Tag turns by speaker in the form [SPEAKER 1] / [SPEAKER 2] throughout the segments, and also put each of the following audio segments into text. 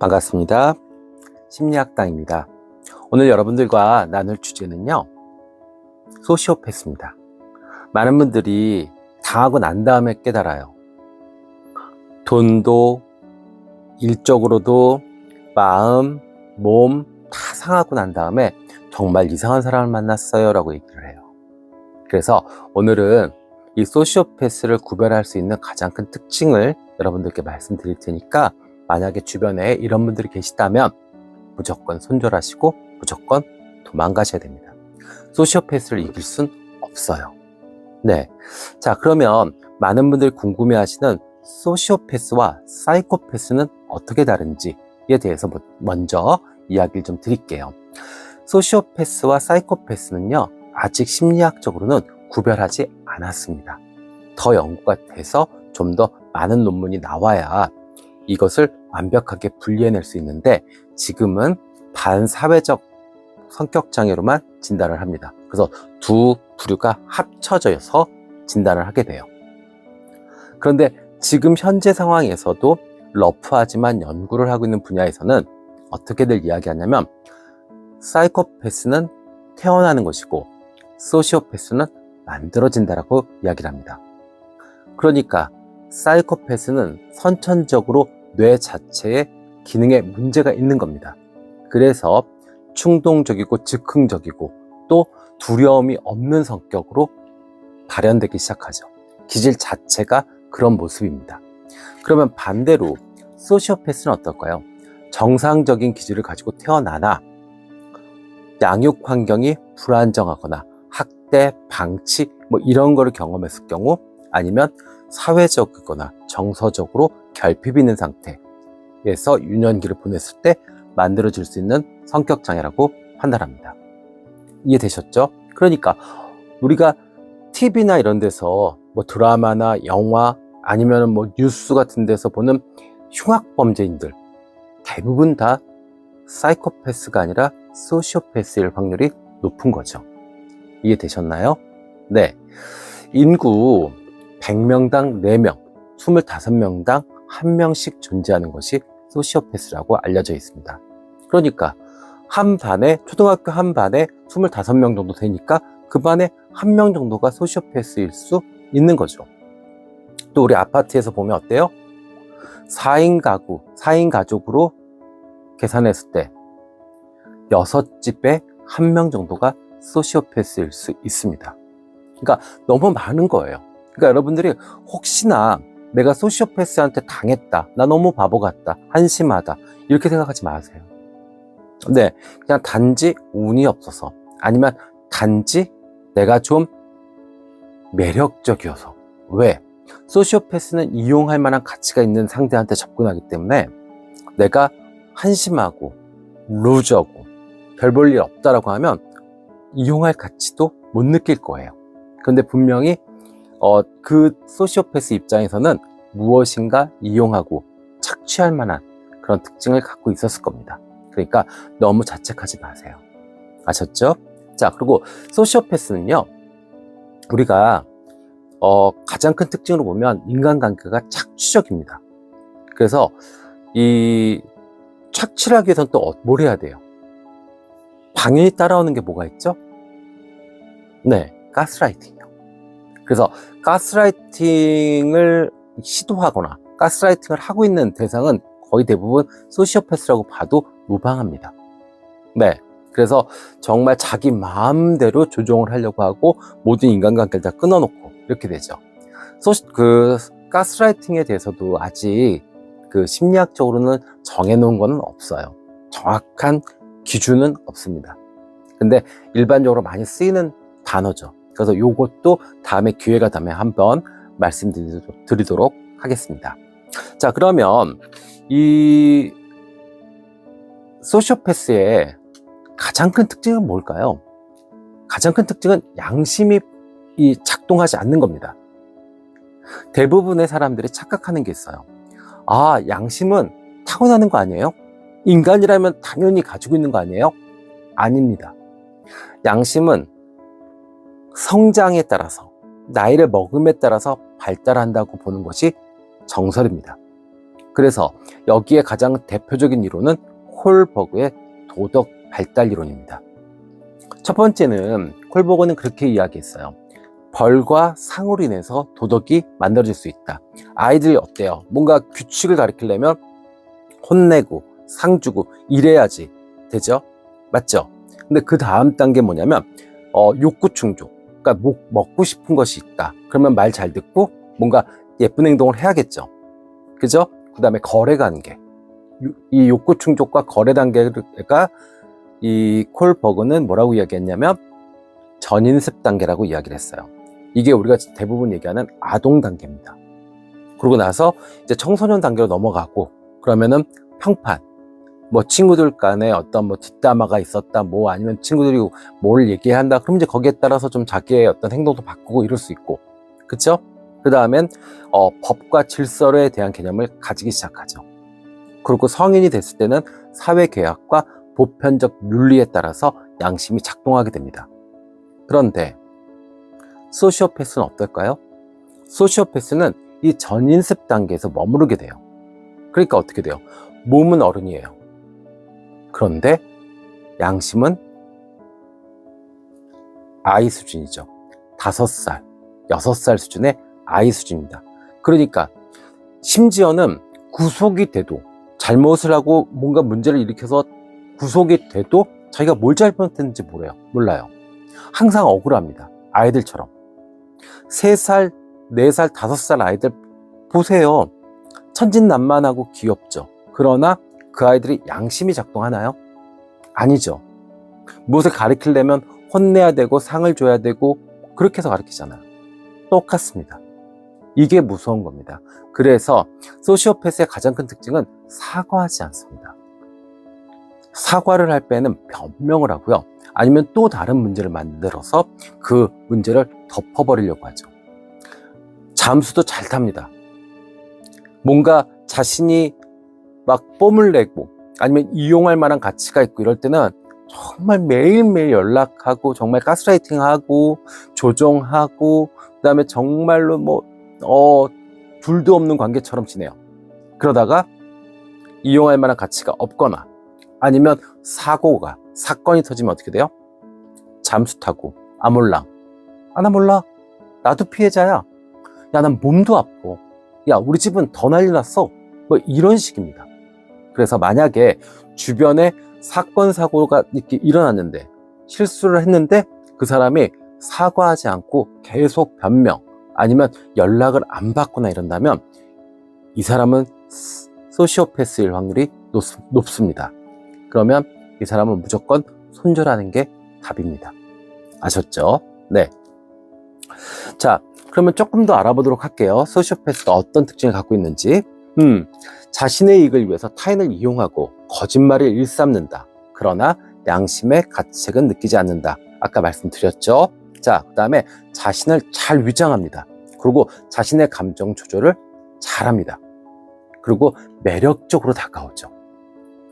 [SPEAKER 1] 반갑습니다. 심리학당입니다. 오늘 여러분들과 나눌 주제는요, 소시오패스입니다. 많은 분들이 당하고 난 다음에 깨달아요. 돈도, 일적으로도, 마음, 몸, 다 상하고 난 다음에 정말 이상한 사람을 만났어요. 라고 얘기를 해요. 그래서 오늘은 이 소시오패스를 구별할 수 있는 가장 큰 특징을 여러분들께 말씀드릴 테니까 만약에 주변에 이런 분들이 계시다면 무조건 손절하시고 무조건 도망가셔야 됩니다. 소시오패스를 이길 순 없어요. 네. 자, 그러면 많은 분들이 궁금해 하시는 소시오패스와 사이코패스는 어떻게 다른지에 대해서 먼저 이야기를 좀 드릴게요. 소시오패스와 사이코패스는요, 아직 심리학적으로는 구별하지 않았습니다. 더 연구가 돼서 좀 더 많은 논문이 나와야 이것을 완벽하게 분리해낼 수 있는데 지금은 반사회적 성격 장애로만 진단을 합니다. 그래서 두 부류가 합쳐져서 진단을 하게 돼요. 그런데 지금 현재 상황에서도 러프하지만 연구를 하고 있는 분야에서는 어떻게들 이야기하냐면 사이코패스는 태어나는 것이고 소시오패스는 만들어진다라고 이야기를 합니다. 그러니까 사이코패스는 선천적으로 뇌 자체에 기능에 문제가 있는 겁니다. 그래서 충동적이고 즉흥적이고 또 두려움이 없는 성격으로 발현되기 시작하죠. 기질 자체가 그런 모습입니다. 그러면 반대로 소시오패스는 어떨까요? 정상적인 기질을 가지고 태어나나 양육 환경이 불안정하거나 학대, 방치 뭐 이런 거를 경험했을 경우 아니면 사회적이거나 정서적으로 결핍이 있는 상태에서 유년기를 보냈을 때 만들어질 수 있는 성격 장애라고 판단합니다. 이해되셨죠? 그러니까 우리가 TV나 이런 데서 뭐 드라마나 영화 아니면 뭐 뉴스 같은 데서 보는 흉악 범죄인들 대부분 다 사이코패스가 아니라 소시오패스일 확률이 높은 거죠. 이해되셨나요? 네. 인구 100명당 4명, 25명당 1명씩 존재하는 것이 소시오패스라고 알려져 있습니다. 그러니까 한 반에, 초등학교 한 반에 25명 정도 되니까 그 반에 한 명 정도가 소시오패스일 수 있는 거죠. 또 우리 아파트에서 보면 어때요? 4인 가구, 4인 가족으로 계산했을 때 6집에 한 명 정도가 소시오패스일 수 있습니다. 그러니까 너무 많은 거예요. 그러니까 여러분들이 혹시나 내가 소시오패스한테 당했다. 나 너무 바보 같다. 한심하다. 이렇게 생각하지 마세요. 네. 그냥 단지 운이 없어서 아니면 단지 내가 좀 매력적이어서 왜? 소시오패스는 이용할 만한 가치가 있는 상대한테 접근하기 때문에 내가 한심하고 루저고 별 볼 일 없다라고 하면 이용할 가치도 못 느낄 거예요. 그런데 분명히 어, 그 소시오패스 입장에서는 무엇인가 이용하고 착취할 만한 그런 특징을 갖고 있었을 겁니다. 그러니까 너무 자책하지 마세요. 아셨죠? 자, 그리고 소시오패스는요, 우리가 어, 가장 큰 특징으로 보면 인간관계가 착취적입니다. 그래서 이 착취를 하기 위해서는 또 뭘 해야 돼요? 당연히 따라오는 게 뭐가 있죠? 네, 가스라이팅이요. 그래서 가스라이팅을 시도하거나 가스라이팅을 하고 있는 대상은 거의 대부분 소시오패스라고 봐도 무방합니다. 네. 그래서 정말 자기 마음대로 조종을 하려고 하고 모든 인간관계를 다 끊어놓고 이렇게 되죠. 소시, 그 가스라이팅에 대해서도 아직 그 심리학적으로는 정해놓은 거는 없어요. 정확한 기준은 없습니다. 근데 일반적으로 많이 쓰이는 단어죠. 그래서 요것도 다음에 기회가 되면 한번 말씀드리도록 하겠습니다. 자, 그러면 이 소시오패스의 가장 큰 특징은 뭘까요? 가장 큰 특징은 양심이 이 작동하지 않는 겁니다. 대부분의 사람들이 착각하는 게 있어요. 아, 양심은 타고나는 거 아니에요? 인간이라면 당연히 가지고 있는 거 아니에요? 아닙니다. 양심은 성장에 따라서, 나이를 먹음에 따라서 발달한다고 보는 것이 정설입니다. 그래서 여기에 가장 대표적인 이론은 콜버그의 도덕 발달 이론입니다. 첫 번째는 콜버그는 그렇게 이야기했어요. 벌과 상으로 인해서 도덕이 만들어질 수 있다. 아이들이 어때요? 뭔가 규칙을 가르치려면 혼내고 상 주고 이래야지 되죠? 맞죠? 근데 그 다음 단계 뭐냐면 어, 욕구 충족. 그러니까 목, 먹고 싶은 것이 있다. 그러면 말 잘 듣고 뭔가 예쁜 행동을 해야겠죠. 그죠? 그 다음에 거래 관계. 유- 이 욕구 충족과 거래 단계가 이 콜버그는 뭐라고 이야기했냐면 전인습 단계라고 이야기를 했어요. 이게 우리가 대부분 얘기하는 아동 단계입니다. 그러고 나서 이제 청소년 단계로 넘어가고 그러면은 평판. 뭐 친구들 간에 어떤 뭐 뒷담화가 있었다 뭐 아니면 친구들이 뭘 얘기한다 그럼 이제 거기에 따라서 좀 자기의 어떤 행동도 바꾸고 이럴 수 있고 그쵸? 그 다음엔 어, 법과 질서에 대한 개념을 가지기 시작하죠. 그리고 성인이 됐을 때는 사회 계약과 보편적 윤리에 따라서 양심이 작동하게 됩니다. 그런데 소시오패스는 어떨까요? 소시오패스는 이 전인습 단계에서 머무르게 돼요. 그러니까 어떻게 돼요? 몸은 어른이에요. 그런데 양심은 아이 수준이죠. 다섯 살, 여섯 살 수준의 아이 수준입니다. 그러니까 심지어는 구속이 돼도 잘못을 하고 뭔가 문제를 일으켜서 구속이 돼도 자기가 뭘 잘못했는지 몰라요. 몰라요. 항상 억울합니다. 아이들처럼. 세살네 살 다섯 살 아이들 보세요. 천진난만하고 귀엽죠. 그러나 그 아이들이 양심이 작동하나요? 아니죠. 무엇을 가르치려면 혼내야 되고 상을 줘야 되고 그렇게 해서 가르치잖아요. 똑같습니다. 이게 무서운 겁니다. 그래서 소시오패스의 가장 큰 특징은 사과하지 않습니다. 사과를 할 때는 변명을 하고요. 아니면 또 다른 문제를 만들어서 그 문제를 덮어버리려고 하죠. 잠수도 잘 탑니다. 뭔가 자신이 막 뽐을 내고 아니면 이용할 만한 가치가 있고 이럴 때는 정말 매일매일 연락하고 정말 가스라이팅하고 조종하고 그다음에 정말로 뭐 어, 둘도 없는 관계처럼 지내요. 그러다가 이용할 만한 가치가 없거나 아니면 사고가 사건이 터지면 어떻게 돼요? 잠수 타고 아몰랑 아나 몰라. 나도 피해자야. 야 난 몸도 아파. 야 우리 집은 더 난리 났어. 뭐 이런 식입니다 그래서 만약에 주변에 사건 사고가 이렇게 일어났는데 실수를 했는데 그 사람이 사과하지 않고 계속 변명 아니면 연락을 안 받거나 이런다면 이 사람은 소시오패스일 확률이 높, 높습니다. 그러면 이 사람은 무조건 손절하는 게 답입니다. 아셨죠? 네. 자, 그러면 조금 더 알아보도록 할게요. 소시오패스가 어떤 특징을 갖고 있는지. 음, 자신의 이익을 위해서 타인을 이용하고 거짓말을 일삼는다. 그러나 양심의 가책은 느끼지 않는다. 아까 말씀드렸죠? 자, 그 다음에 자신을 잘 위장합니다. 그리고 자신의 감정 조절을 잘합니다. 그리고 매력적으로 다가오죠.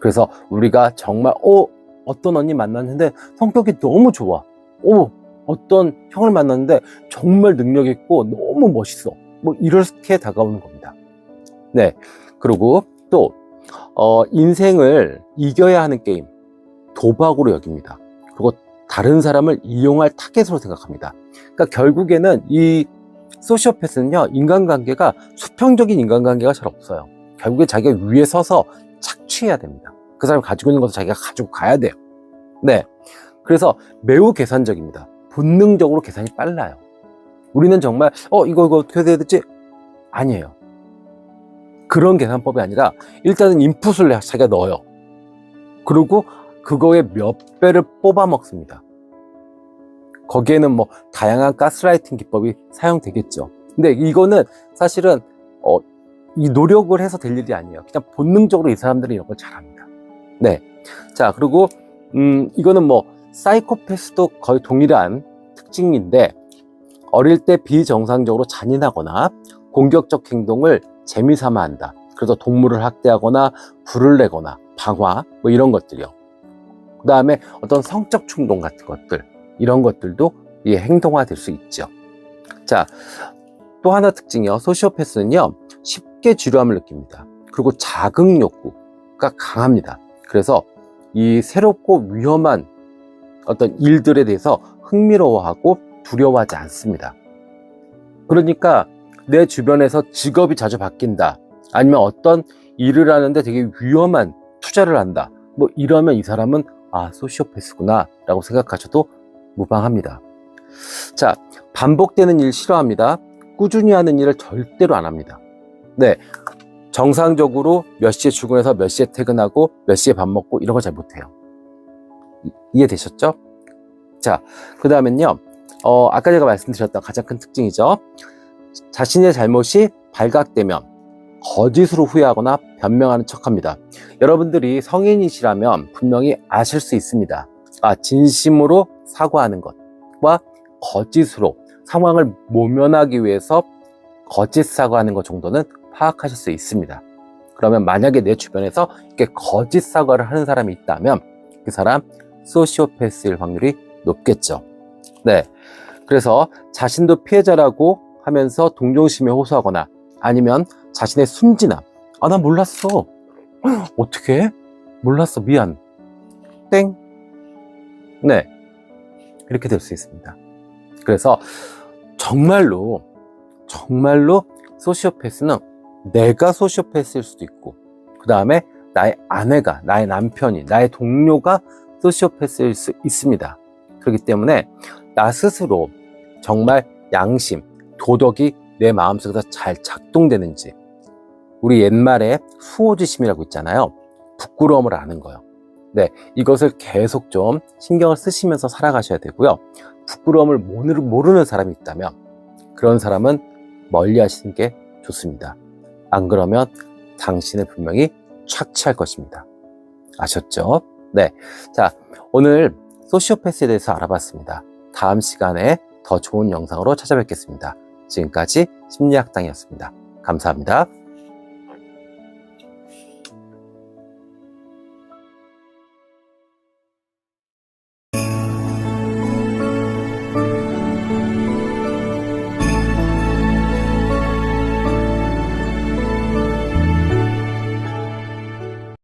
[SPEAKER 1] 그래서 우리가 정말 어 어떤 언니 만났는데 성격이 너무 좋아. 어 어떤 형을 만났는데 정말 능력 있고 너무 멋있어. 뭐 이렇게 다가오는 겁니다. 네. 그리고 또 어, 인생을 이겨야 하는 게임 도박으로 여깁니다. 그리고 다른 사람을 이용할 타겟으로 생각합니다. 그러니까 결국에는 이 소시오패스는요 인간관계가 수평적인 인간관계가 잘 없어요. 결국에 자기가 위에 서서 착취해야 됩니다. 그 사람이 가지고 있는 것을 자기가 가지고 가야 돼요. 네. 그래서 매우 계산적입니다. 본능적으로 계산이 빨라요. 우리는 정말, 어, 이거, 이거 어떻게 해야 되지? 아니에요. 그런 계산법이 아니라, 일단은 인풋을 자기가 넣어요. 그리고 그거의 몇 배를 뽑아 먹습니다. 거기에는 뭐, 다양한 가스라이팅 기법이 사용되겠죠. 근데 이거는 사실은, 어, 이 노력을 해서 될 일이 아니에요. 그냥 본능적으로 이 사람들이 이런 걸 잘합니다. 네. 자, 그리고, 음, 이거는 뭐, 사이코패스도 거의 동일한 특징인데, 어릴 때 비정상적으로 잔인하거나 공격적 행동을 재미삼아 한다. 그래서 동물을 학대하거나 불을 내거나 방화, 뭐 이런 것들이요. 그 다음에 어떤 성적 충동 같은 것들, 이런 것들도 이 행동화 될 수 있죠. 자, 또 하나 특징이요. 소시오패스는요, 쉽게 지루함을 느낍니다. 그리고 자극 욕구가 강합니다. 그래서 이 새롭고 위험한 어떤 일들에 대해서 흥미로워하고 두려워하지 않습니다. 그러니까 내 주변에서 직업이 자주 바뀐다. 아니면 어떤 일을 하는데 되게 위험한 투자를 한다. 뭐 이러면 이 사람은 아, 소시오패스구나 라고 생각하셔도 무방합니다. 자, 반복되는 일 싫어합니다. 꾸준히 하는 일을 절대로 안 합니다. 네. 정상적으로 몇 시에 출근해서 몇 시에 퇴근하고 몇 시에 밥 먹고 이런 거 잘 못해요. 이- 이해되셨죠? 자, 그 다음엔요. 어, 아까 제가 말씀드렸던 가장 큰 특징이죠. 자신의 잘못이 발각되면 거짓으로 후회하거나 변명하는 척 합니다. 여러분들이 성인이시라면 분명히 아실 수 있습니다. 아, 진심으로 사과하는 것과 거짓으로 상황을 모면하기 위해서 거짓 사과하는 것 정도는 파악하실 수 있습니다. 그러면 만약에 내 주변에서 이렇게 거짓 사과를 하는 사람이 있다면 그 사람 소시오패스일 확률이 높겠죠. 네. 그래서 자신도 피해자라고 하면서 동정심에 호소하거나 아니면 자신의 순진함. 아, 난 몰랐어. 어떻게? 몰랐어. 미안. 땡. 네. 이렇게 될 수 있습니다. 그래서 정말로, 정말로 소시오패스는 내가 소시오패스일 수도 있고, 그 다음에 나의 아내가, 나의 남편이, 나의 동료가 소시오패스일 수 있습니다. 그렇기 때문에 나 스스로 정말 양심, 도덕이 내 마음속에서 잘 작동되는지, 우리 옛말에 수호지심이라고 있잖아요. 부끄러움을 아는 거요. 네, 이것을 계속 좀 신경을 쓰시면서 살아가셔야 되고요. 부끄러움을 모르- 모르는 사람이 있다면 그런 사람은 멀리 하시는 게 좋습니다. 안 그러면 당신을 분명히 착취할 것입니다. 아셨죠? 네. 자, 오늘 소시오패스에 대해서 알아봤습니다. 다음 시간에 더 좋은 영상으로 찾아뵙겠습니다. 지금까지 심리학당이었습니다. 감사합니다.